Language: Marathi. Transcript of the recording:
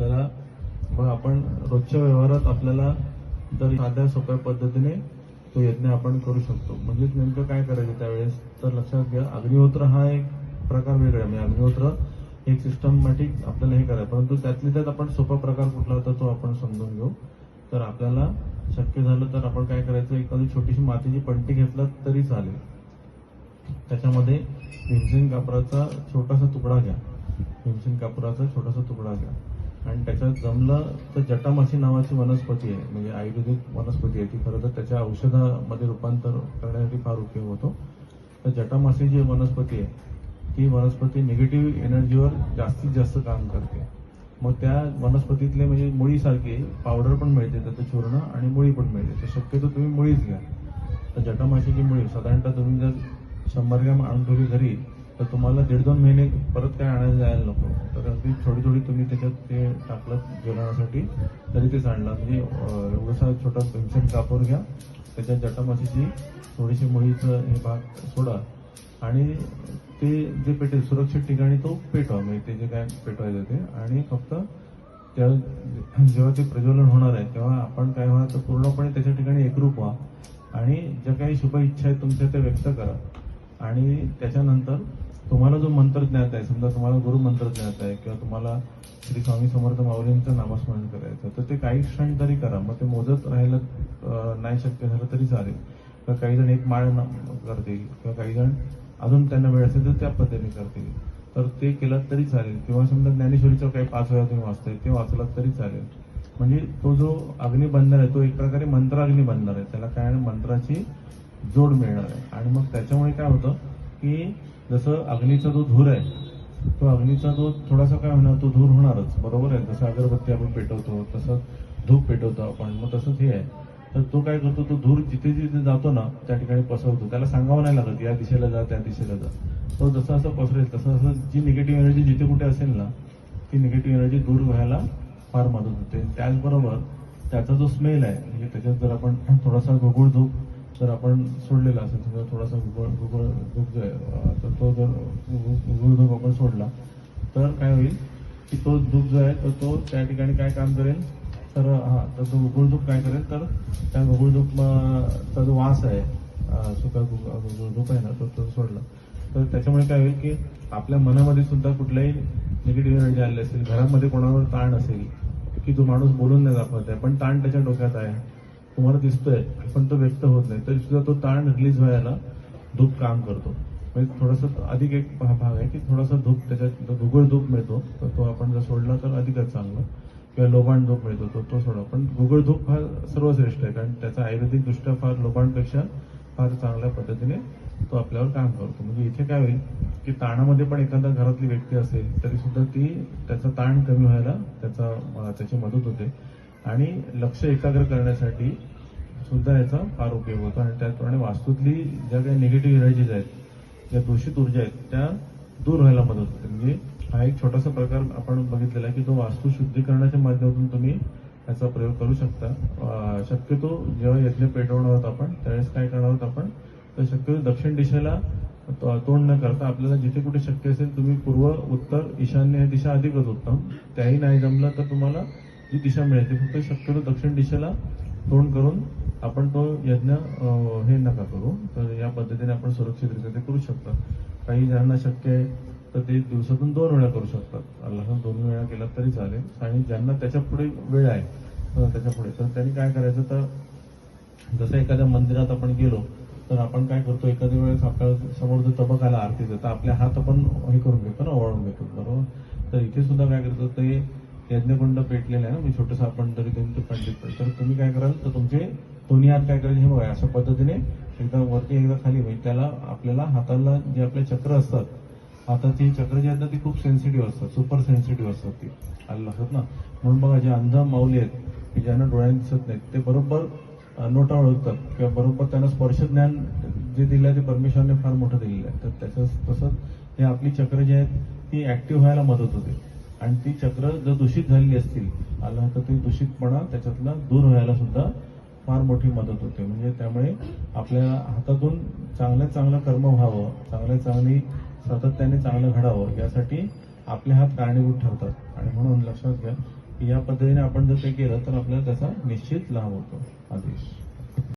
आपल्याला मग आपण रोजच्या व्यवहारात आपल्याला जर साध्या सोप्या पद्धतीने तो यज्ञ आपण करू शकतो. म्हणजेच नेमकं काय करायचं त्यावेळेस? तर लक्षात घ्या अग्निहोत्र हा एक प्रकार वेगळा म्हणजे अग्निहोत्र एक सिस्टमॅटिक आपल्याला हे करायचं. परंतु त्यातली त्यात आपण सोपा प्रकार कुठला होता तो आपण समजून घेऊ. तर आपल्याला शक्य झालं तर आपण काय करायचं? एखादी छोटीशी मातीची पंटी घेतला तरी चालेल. त्याच्यामध्ये भीमसेन कापराचा छोटासा तुकडा घ्या. भीमसेन कापराचा छोटासा तुकडा घ्या. आणि त्याच्यात जमलं तर जटामासी नावाची वनस्पती आहे म्हणजे आयुर्वेदिक वनस्पती आहे ती. खरं तर त्याच्या औषधामध्ये रूपांतर करण्यासाठी फार उपयोग होतो. तर जटामासी जी वनस्पती आहे ती वनस्पती निगेटिव्ह एनर्जीवर जास्तीत जास्त काम करते. मग त्या वनस्पतीतले म्हणजे मुळीसारखे पावडर पण मिळते त्याचं चूर्ण आणि मुळी पण मिळते. तर शक्यतो तुम्ही मुळीच घ्या. तर जटामाशीची मुळी साधारणतः तुम्ही जर शंभर ग्रॅम आणून ठेवली घरी तर तुम्हाला दीड दोन महिने परत काय आणायला जायला नको. तर अगदी थोडी थोडी तुम्ही त्याच्यात ते टाकलं जेवणासाठी तरी ते सांडला. म्हणजे अं, एवढासा छोटा भीमसेन कापूर घ्या. त्याच्यात जटामाशीची थोडीशी मुळीचं हे भाग सोडा. आणि ते जे पेटेल सुरक्षित ठिकाणी तो पेटवा. म्हणजे ते जे काय पेटवायचं ते. आणि फक्त त्या जेव्हा ते प्रज्वलन होणार आहे तेव्हा आपण काय व्हा तर पूर्णपणे त्याच्या ठिकाणी एकरूप व्हा. आणि ज्या काही शुभ इच्छा आहेत तुमच्या त्या व्यक्त करा. आणि त्याच्यानंतर तुम्हाला जो मंत्र ज्ञात आहे समजा तुम्हाला गुरु मंत्र ज्ञात आहे किंवा तुम्हाला श्री स्वामी समर्थ माऊलींचं नामस्मरण करायचं तर ते काही क्षण तरी करा. मग ते मोजत राहायला नाही शक्य झालं तरी चालेल. किंवा काही जण एक माळ करतील किंवा काही जण अजून त्यांना वेळ असेल तर त्या पद्धतीने करतील. तर ते केलं तरी चालेल. किंवा समजा ज्ञानेश्वरीचं काही पाच वेळा तुम्ही वाचताय ते वाचलात तरी चालेल. म्हणजे तो जो अग्निबंधन आहे तो एक प्रकारे मंत्र अग्निबंधन आहे. त्याला काय आहे, मंत्राची जोड मिळणार आहे. आणि मग त्याच्यामुळे काय होतं? की जसं अग्नीचा जो धूर आहे तो अग्नीचा जो थोडासा काय होणार तो धूर होणारच. बरोबर आहे? जसं अगरबत्ती आपण पेटवतो तसं धूप पेटवतो आपण. मग तसंच हे आहे. तर तो काय करतो तो धूर जिथे जिथे जातो ना त्या ठिकाणी पसरवतो. त्याला सांगावं नाही लागत या दिशेला जा त्या दिशेला जा. तो जसं असं पसरेल तसं असं जी निगेटिव्ह एनर्जी जिथे कुठे असेल ना ती निगेटिव्ह एनर्जी दूर व्हायला फार मदत होते. त्याचबरोबर त्याचा जो स्मेल आहे म्हणजे त्याच्यात जर आपण थोडासा गुगुळ धूप जर आपण सोडलेला असेल समजा थोडासा गुगळ गुगळ धूप जो आहे तर तो जर गु- आपण सोडला तर काय होईल की तो दुग्ध जो आहे तर तो त्या ठिकाणी काय काम करेल? तर हा तर तो गुगुळधूप काय करेल? तर त्या गुगळ चा जो वास आहे सुका गुग- आहे ना तो तो सोडला. तर त्याच्यामुळे काय होईल की आपल्या मनामध्ये सुद्धा कुठलाही निगेटिव्ह एनर्जी आलेली असेल घरामध्ये कोणावर ताण असेल की तो माणूस बोलून नाही दाखवत आहे पण ताण त्याच्या डोक्यात आहे. तुम्हाला दिसतोय. पण तो व्यक्त होत नाही. तरी सुद्धा तो ताण रिलीज व्हायला धूप काम करतो. म्हणजे थोडंसं अधिक एक भाग आहे की थोडासा धूप त्याच्यात गुगळ धूप मिळतो. तर तो आपण जर सोडला तर अधिकच चांगलं. किंवा लोबाण धूप मिळतो तो तो सोडा. पण गुगळ धूप हा सर्वश्रेष्ठ आहे. कारण त्याचा आयुर्वेदिकदृष्ट्या फार लोबाणपेक्षा फार चांगल्या पद्धतीने तो आपल्यावर काम करतो. म्हणजे इथे काय होईल की ताणामध्ये पण एखादा घरातली व्यक्ती असेल तरी सुद्धा ती त्याचा ताण कमी व्हायला त्याचा त्याची मदत होते. आणि लक्ष एकाग्र करण्यासाठी सुद्धा याचा फार उपयोग होतो. आणि त्याचप्रमाणे वास्तूतली ज्या काही निगेटिव्ह एनर्जीज आहेत ज्या दूषित ऊर्जा आहेत त्या दूर व्हायला मदत होते. म्हणजे हा एक छोटासा प्रकार आपण बघितलेला आहे की तो वास्तू शुद्धीकरणाच्या माध्यमातून तुम्ही याचा प्रयोग करू शकता. शक्यतो जेव्हा यज्ञ पेटवणार आहोत आपण त्यावेळेस काय करणार आहोत आपण तर शक्यतो दक्षिण दिशेला तोंड न करता आपल्याला जिथे कुठे शक्य असेल तुम्ही पूर्व उत्तर ईशान्य दिशा अधिकच उत्तम. त्याही नाही जमलं तर तुम्हाला जी दिशा मिळेल ती फक्त शक्यतो दक्षिण दिशेला तोंड करून आपण तो यज्ञ हे नका करू. तर या पद्धतीने आपण सुरक्षितरित्या ते करू शकतात काही ज्यांना शक्य आहे तर ते दिवसातून दोन वेळा करू शकतात. अल्लाह दोन वेळा केला तरी चालेल. आणि ज्यांना त्याच्या पुढे वेळ आहे त्याच्या पुढे. तर त्यांनी काय करायचं तर जसं एखाद्या मंदिरात आपण गेलो तर आपण काय करतो एखाद्या वेळेस आपल्यासमोर जो तबक आला आरतीचा तर आपले हात आपण हे करून घेतो ना ओवाळून घेतो बरोबर? तर इथे सुद्धा काय करतो ते यज्ञकुंड पेटलेलं आहे ना मी छोटंसं आपण तरी ते पंडित पण. तर तुम्ही काय कराल तर तुमचे दोन्ही हात काय करायचे हे बघा अशा पद्धतीने एकदा वरती एकदा खाली म्हणजे त्याला आपल्याला हाताला जे आपले चक्र असतात हाताची चक्र जी आहेत ना ती खूप सेन्सिटिव्ह असतात सुपर सेन्सिटिव्ह असतात ती. आलं लक्षात ना? म्हणून बघा जे अंध माऊली आहेत की ज्यांना डोळ्यांनी दिसत नाहीत ते बरोबर नोटा ओळखतात किंवा बरोबर त्यांना स्पर्श ज्ञान जे दिलं आहे ते परमेश्वरने फार मोठं दिलेलं आहे. तर त्याचं तसंच हे आपली चक्र जी आहेत ती ऍक्टिव्ह व्हायला मदत होते. आणि ती चक्र जर दूषित झालेली असतील आलं तर ते दूषितपणा त्याच्यातला दूर व्हायला सुद्धा फार मोठी मदत होते. म्हणजे त्यामुळे आपल्या हातातून चांगल्यात चांगलं कर्म व्हावं चांगल्या चांगली सातत्याने चांगलं घडावं यासाठी आपले हात कारणीभूत ठरतात. आणि म्हणून लक्षात घ्या की या पद्धतीने आपण जर ते केलं तर आपल्याला त्याचा निश्चित लाभ होतो. आदेश.